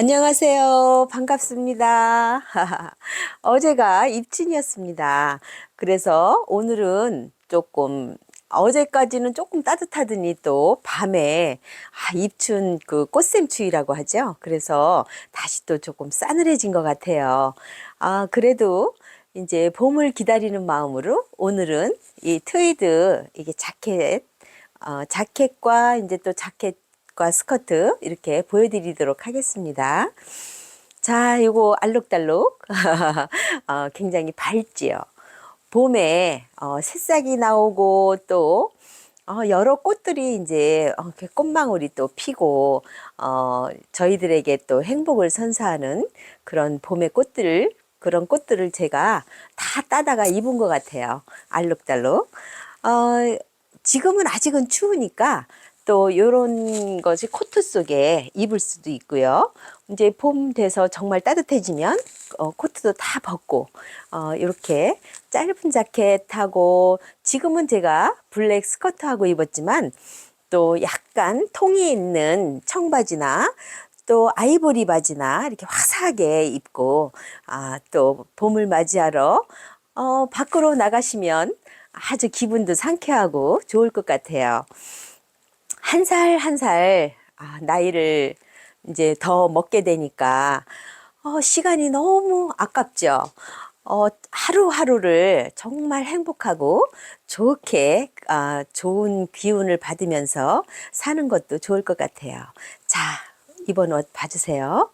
안녕하세요. 반갑습니다. 어제가 입춘이었습니다. 그래서 오늘은 조금 어제까지는 조금 따뜻하더니 또 밤에 아, 입춘 그 꽃샘추위라고 하죠. 그래서 다시 또 조금 싸늘해진 것 같아요. 아, 그래도 이제 봄을 기다리는 마음으로 오늘은 이 트위드 이게 자켓 어, 자켓과 이제 또 자켓 과 스커트 이렇게 보여드리도록 하겠습니다. 자, 요거 알록달록 어, 굉장히 밝지요. 봄에 어, 새싹이 나오고 또 어, 여러 꽃들이 이제 어, 꽃망울이 또 피고 어, 저희들에게 또 행복을 선사하는 그런 봄의 꽃들 그런 꽃들을 제가 다 따다가 입은 것 같아요. 알록달록. 어, 지금은 아직은 추우니까 또 요런 것이 코트 속에 입을 수도 있고요. 이제 봄 돼서 정말 따뜻해지면 어, 코트도 다 벗고 어, 이렇게 짧은 자켓하고 지금은 제가 블랙 스커트하고 입었지만 또 약간 통이 있는 청바지나 또 아이보리 바지나 이렇게 화사하게 입고 아, 또 봄을 맞이하러 어, 밖으로 나가시면 아주 기분도 상쾌하고 좋을 것 같아요. 한 살 한살 아, 나이를 이제 더 먹게 되니까 어, 시간이 너무 아깝죠. 어, 하루하루를 정말 행복하고 좋게 아, 좋은 기운을 받으면서 사는 것도 좋을 것 같아요. 자, 이번 옷 봐주세요.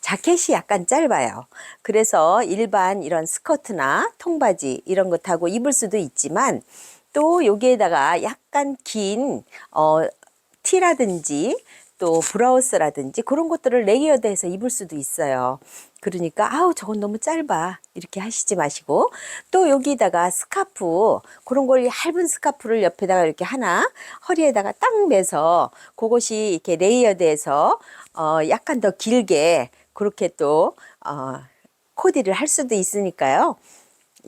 자켓이 약간 짧아요. 그래서 일반 이런 스커트나 통바지 이런 것 하고 입을 수도 있지만 또 여기에다가 약간 긴 어, 티라든지 또 브라우스라든지 그런 것들을 레이어드해서 입을 수도 있어요. 그러니까 아우 저건 너무 짧아 이렇게 하시지 마시고 또 여기다가 스카프 그런 걸 얇은 스카프를 옆에다가 이렇게 하나 허리에다가 딱 매서 그것이 이렇게 레이어드해서 어 약간 더 길게 그렇게 또 어, 코디를 할 수도 있으니까요.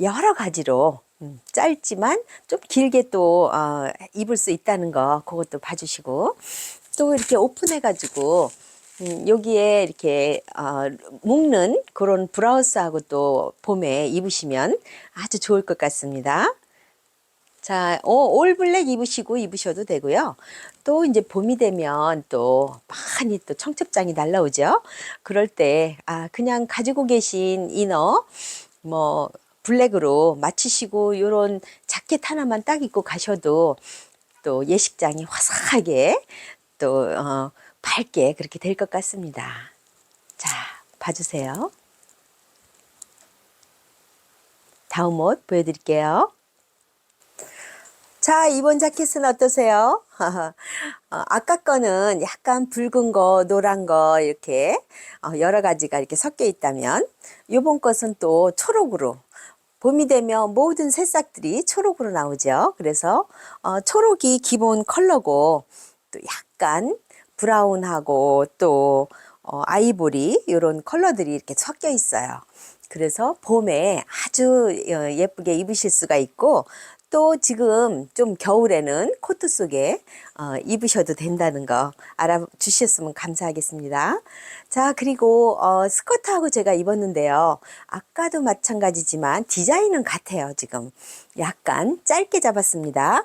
여러 가지로 음, 짧지만 좀 길게 또 어, 입을 수 있다는 거 그것도 봐주시고 또 이렇게 오픈해 가지고 음, 여기에 이렇게 어, 묶는 그런 브라우스하고 또 봄에 입으시면 아주 좋을 것 같습니다. 자, 어, 올 블랙 입으시고 입으셔도 되고요. 또 이제 봄이 되면 또 많이 또 청첩장이 날라오죠. 그럴 때, 아, 그냥 가지고 계신 이너, 뭐, 블랙으로 맞추시고 요런 자켓 하나만 딱 입고 가셔도 또 예식장이 화사하게 또, 어, 밝게 그렇게 될 것 같습니다. 자, 봐주세요. 다음 옷 보여드릴게요. 자, 이번 자켓은 어떠세요? 어, 아까 거는 약간 붉은 거, 노란 거, 이렇게 어, 여러 가지가 이렇게 섞여 있다면, 이번 것은 또 초록으로, 봄이 되면 모든 새싹들이 초록으로 나오죠. 그래서 어, 초록이 기본 컬러고, 또 약간 브라운하고 또 어, 아이보리 이런 컬러들이 이렇게 섞여 있어요. 그래서 봄에 아주 어, 예쁘게 입으실 수가 있고 또 지금 좀 겨울에는 코트 속에 어, 입으셔도 된다는 거 알아주셨으면 감사하겠습니다. 자 그리고 어, 스커트하고 제가 입었는데요. 아까도 마찬가지지만 디자인은 같아요 지금. 약간 짧게 잡았습니다.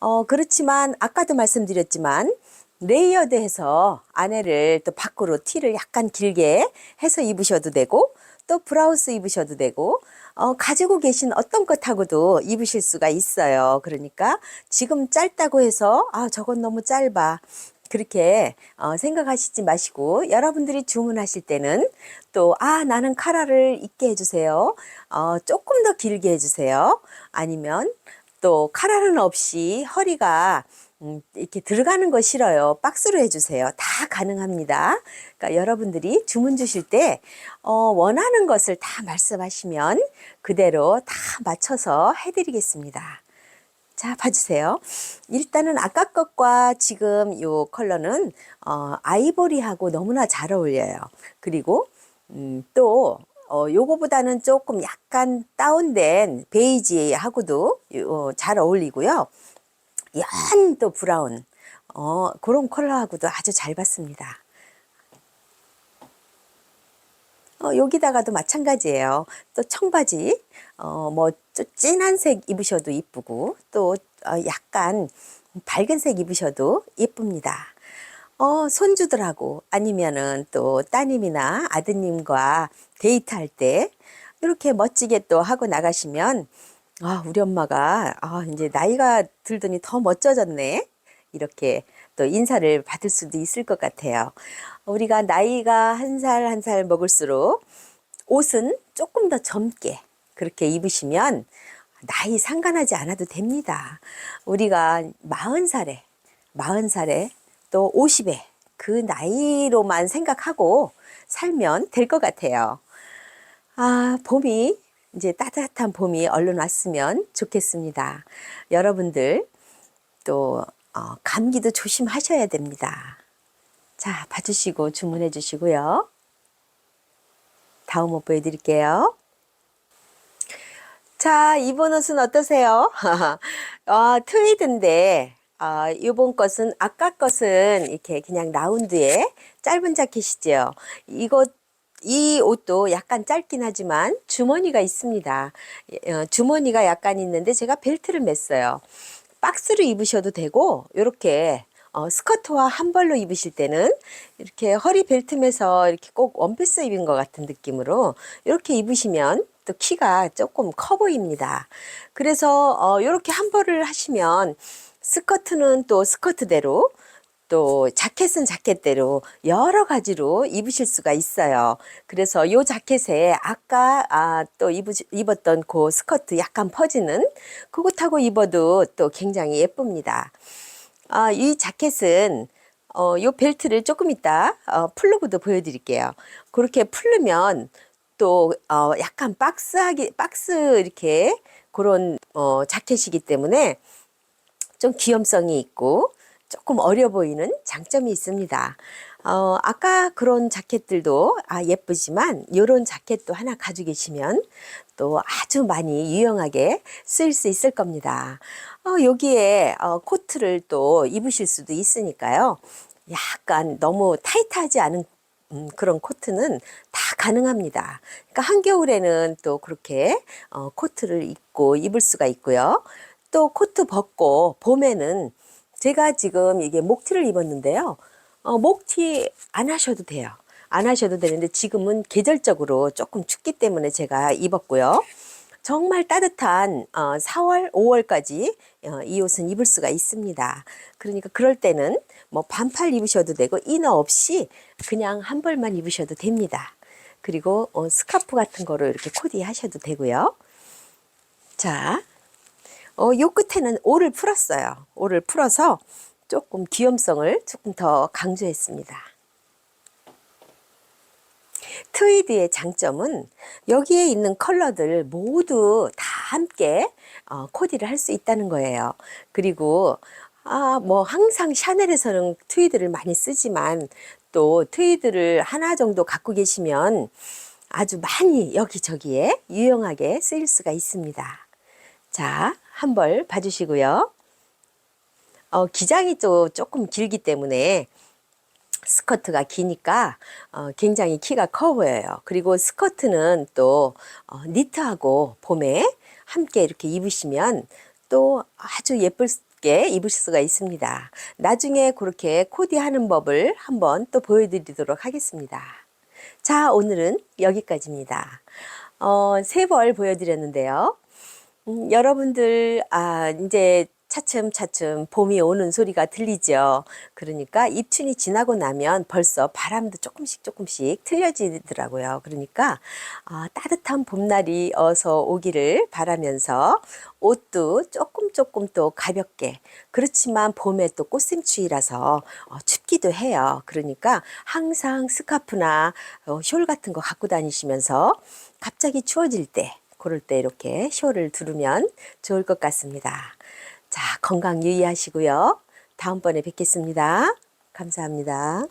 어, 그렇지만 아까도 말씀드렸지만 레이어드해서 안에를 또 밖으로 티를 약간 길게 해서 입으셔도 되고 또 브라우스 입으셔도 되고 어, 가지고 계신 어떤 것하고도 입으실 수가 있어요. 그러니까 지금 짧다고 해서 아 저건 너무 짧아. 그렇게 어, 생각하시지 마시고 여러분들이 주문하실 때는 또 아 나는 카라를 입게 해주세요. 어, 조금 더 길게 해주세요. 아니면 또 카라는 없이 허리가 음, 이렇게 들어가는 거 싫어요. 박스로 해주세요. 다 가능합니다. 그러니까 여러분들이 주문 주실 때 어, 원하는 것을 다 말씀하시면 그대로 다 맞춰서 해드리겠습니다. 자, 봐주세요. 일단은 아까 것과 지금 요 컬러는 어, 아이보리하고 너무나 잘 어울려요. 그리고 음, 또 어, 요거보다는 조금 약간 다운된 베이지하고도 요, 잘 어울리고요. 연또 브라운 어, 그런 컬러하고도 아주 잘 봤습니다. 어, 여기다가도 마찬가지예요. 또 청바지, 어, 뭐, 좀 진한 색 입으셔도 이쁘고, 또, 어, 약간 밝은 색 입으셔도 예쁩니다. 어, 손주들하고 아니면은 또 따님이나 아드님과 데이트할 때 이렇게 멋지게 또 하고 나가시면 아, 우리 엄마가 아, 이제 나이가 들더니 더 멋져졌네. 이렇게 또 인사를 받을 수도 있을 것 같아요. 우리가 나이가 한 살 한살 먹을수록 옷은 조금 더 젊게 그렇게 입으시면 나이 상관하지 않아도 됩니다. 우리가 마흔 살에, 마흔 살에 또 50에 그 나이로만 생각하고 살면 될 것 같아요. 아, 봄이 이제 따뜻한 봄이 얼른 왔으면 좋겠습니다. 여러분들 또 어, 감기도 조심하셔야 됩니다. 자, 봐주시고 주문해 주시고요. 다음 옷 보여드릴게요. 자, 이번 옷은 어떠세요? 아, 트위드인데, 아, 이번 것은, 아까 것은 이렇게 그냥 라운드에 짧은 자켓이죠. 이거, 이 옷도 약간 짧긴 하지만 주머니가 있습니다. 어, 주머니가 약간 있는데 제가 벨트를 맸어요. 박스로 입으셔도 되고, 요렇게 어, 스커트와 한 벌로 입으실 때는 이렇게 허리 벨트 매서 이렇게 꼭 원피스 입은 것 같은 느낌으로 이렇게 입으시면 또 키가 조금 커 보입니다. 그래서 어, 이렇게 한 벌을 하시면 스커트는 또 스커트대로 또 자켓은 자켓대로 여러 가지로 입으실 수가 있어요. 그래서 요 자켓에 아까 아, 또 입으, 입었던 그 스커트 약간 퍼지는 그것하고 입어도 또 굉장히 예쁩니다. 아, 이 자켓은 어, 요 벨트를 조금 이따 어, 풀로그도 보여드릴게요. 그렇게 풀르면 또 어, 약간 박스하게 박스 이렇게 그런 어, 자켓이기 때문에 좀 귀염성이 있고 조금 어려 보이는 장점이 있습니다. 어, 아까 그런 자켓들도 아, 예쁘지만 이런 자켓도 하나 가지고 계시면 또 아주 많이 유용하게 쓰일 수 있을 겁니다. 어, 여기에 어, 코트를 또 입으실 수도 있으니까요. 약간 너무 타이트하지 않은 음, 그런 코트는 다 가능합니다. 그러니까 한겨울에는 또 그렇게 어, 코트를 입고 입을 수가 있고요. 또 코트 벗고 봄에는 제가 지금 이게 목티를 입었는데요. 어, 목티 안 하셔도 돼요. 안 하셔도 되는데 지금은 계절적으로 조금 춥기 때문에 제가 입었고요. 정말 따뜻한 어, 4월, 5월까지 어, 이 옷은 입을 수가 있습니다. 그러니까 그럴 때는 뭐 반팔 입으셔도 되고 이너 없이 그냥 한 벌만 입으셔도 됩니다. 그리고 어, 스카프 같은 거로 이렇게 코디 하셔도 되고요. 자, 어, 요 끝에는 올을 풀었어요. 올을 풀어서 조금 귀염성을 조금 더 강조했습니다. 트위드의 장점은 여기에 있는 컬러들 모두 다 함께 어, 코디를 할 수 있다는 거예요. 그리고 아, 뭐 항상 샤넬에서는 트위드를 많이 쓰지만 또 트위드를 하나 정도 갖고 계시면 아주 많이 여기저기에 유용하게 쓰일 수가 있습니다. 자, 한 벌 봐주시고요. 어, 기장이 또 조금 길기 때문에 스커트가 기니까 어, 굉장히 키가 커 보여요. 그리고 스커트는 또 어, 니트하고 봄에 함께 이렇게 입으시면 또 아주 예쁘게 입으실 수가 있습니다. 나중에 그렇게 코디하는 법을 한번 또 보여드리도록 하겠습니다. 자, 오늘은 여기까지입니다. 어, 세 벌 보여드렸는데요. 음, 여러분들, 아, 이제 차츰차츰 봄이 오는 소리가 들리죠. 그러니까 입춘이 지나고 나면 벌써 바람도 조금씩 조금씩 틀려지더라고요. 그러니까 어, 따뜻한 봄날이 어서 오기를 바라면서 옷도 조금 조금 또 가볍게 그렇지만 봄에 또 꽃샘추위라서 어, 춥기도 해요. 그러니까 항상 스카프나 어, 숄 같은 거 갖고 다니시면서 갑자기 추워질 때 그럴 때 이렇게 숄을 두르면 좋을 것 같습니다. 자, 건강 유의하시고요. 다음번에 뵙겠습니다. 감사합니다.